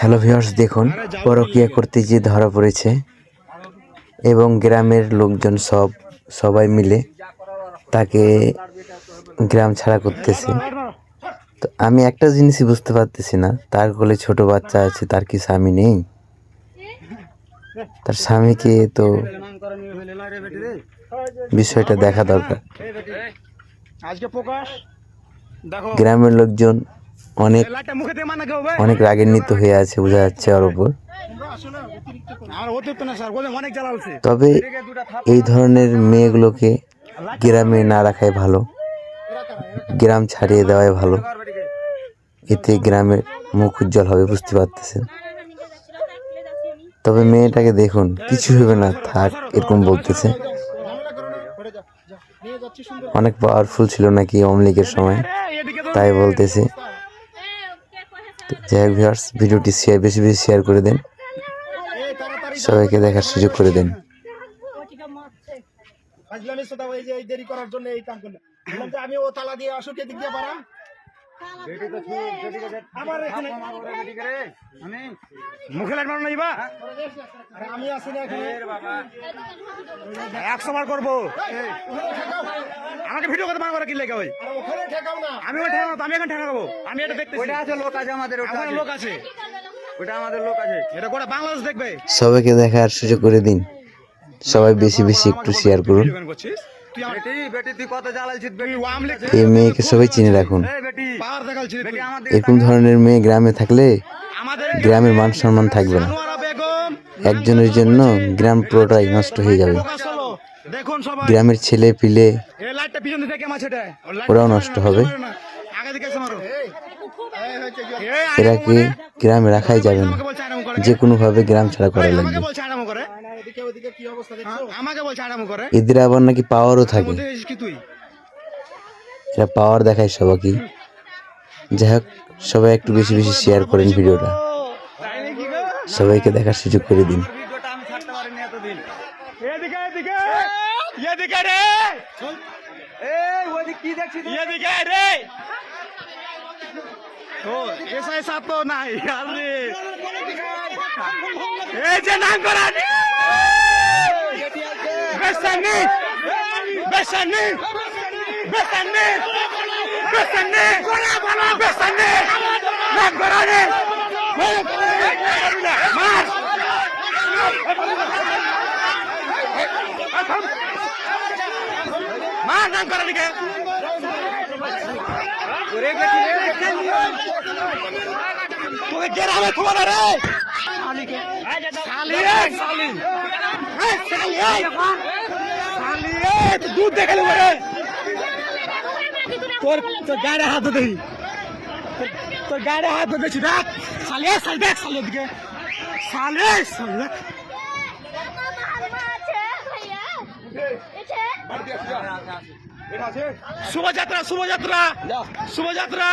Hello viewers দেখুন পরকিয়া করতে যে ধরা পড়েছে এবং গ্রামের লোকজন সব সবাই মিলে তাকে গ্রাম ছাড়া করতেছে। তো আমি একটা জিনিসই বুঝতে পারতেছি না তার কোলে ছোট বাচ্চা আছে তার কি স্বামী নেই? তার স্বামীকে তো বিষয়টা দেখা দরকার। গ্রামের লোকজন অনেক অনেক রাগান্বিত হয়ে আছে বোঝা যাচ্ছে ওর জ্বালালছে তবে এই ধরনের মেয়েগুলোকে গ্রামে না রাখাই ভালো গ্রাম ছাড়িয়ে দেওয়াই ভালো। এতে গ্রামের মুখ উজ্জ্বল হবে বুঝতে পারতেছেন? তবে মেয়েটাকে দেখুন কিছু হবে না থাক এরকম বলতেছে। অনেক পাওয়ারফুল ছিল নাকি আওয়ামী লীগের সময় তাই বলতেছে। যাই হোক ভিউয়ার্স, ভিডিওটি শেয়ার বেশি বেশি শেয়ার করে দেন। সবাইকে দেখার সুযোগ করে দেন। দেরি করার জন্য এই কাম করলাম। আমি ও তালা দিয়ে আসুক এদিক দিয়ে পারা মুখে লাইট না ইবা আমি আসি না একশো বার করব। আমাকে ভিডিও করতে মানা করে কি লেগে ওই আমি ওই ঠেকাবো আমি এখন ঠেকাবো। আমি এটা দেখতেছি। ওটা আছে লোক আছে আমাদের ওটা লোক আছে। ওটা আমাদের লোক আছে। এটা গোটা বাংলাদেশ দেখবে। সবাইকে দেখার সুযোগ করে দিন। সবাই বেশি বেশি একটু শেয়ার করুন। এই মেয়েকে সবাই চিনে রাখুন। এই বেটি পাওয়ার দেখাচ্ছিস বেটি আমাদের এরকম ধরনের মেয়ে গ্রামে থাকলে গ্রামের মান সম্মান থাকবে না। একজনের জন্য গ্রাম পুরোটাই নষ্ট হয়ে যাবে। গ্রামের ছেলে পিলে এই লাইটটা পিছন থেকে মাছ এটা? ওরাও নষ্ট হবে। এরাকে গ্রামে রাখাই যাবে না? যে কোনোভাবে গ্রাম ছাড়া করা লাগবে। হ্যাঁ, আমাকে বলছে আরাম করে। এদের আবার নাকি পাওয়ারও থাকে। এরা পাওয়ার দেখায় সবাইকে। যাই হোক সবাই একটু বেশি বেশি শেয়ার করেন ভিডিওটা? সবাইকে দেখার সুযোগ করে দিন। ভিডিওটা আমি ছাড়তে পারিনি এতদিন। এদিকে এদিকে! এদিকে রে! এই ওইদিক কি দেখছিস এদিকে রে! ও এসা এসা তো নাই আরে এই যে নাম করা নি বেসানি বেসানি বেসানি বেসানি বেসানি নাম করা নি মার মার নাম করা নি কে ওরে বেটি রে, তোকে গেরামে তোমার রে দুধ দেখে নেব রে তোর তোর গাড়ি হাত দেই তোর গাড়ি হাত দিয়েছি দেখ এই শালি দেখ শালি দিকে এই শালি দেখ শুভযাত্রা শুভযাত্রা! শুভযাত্রা!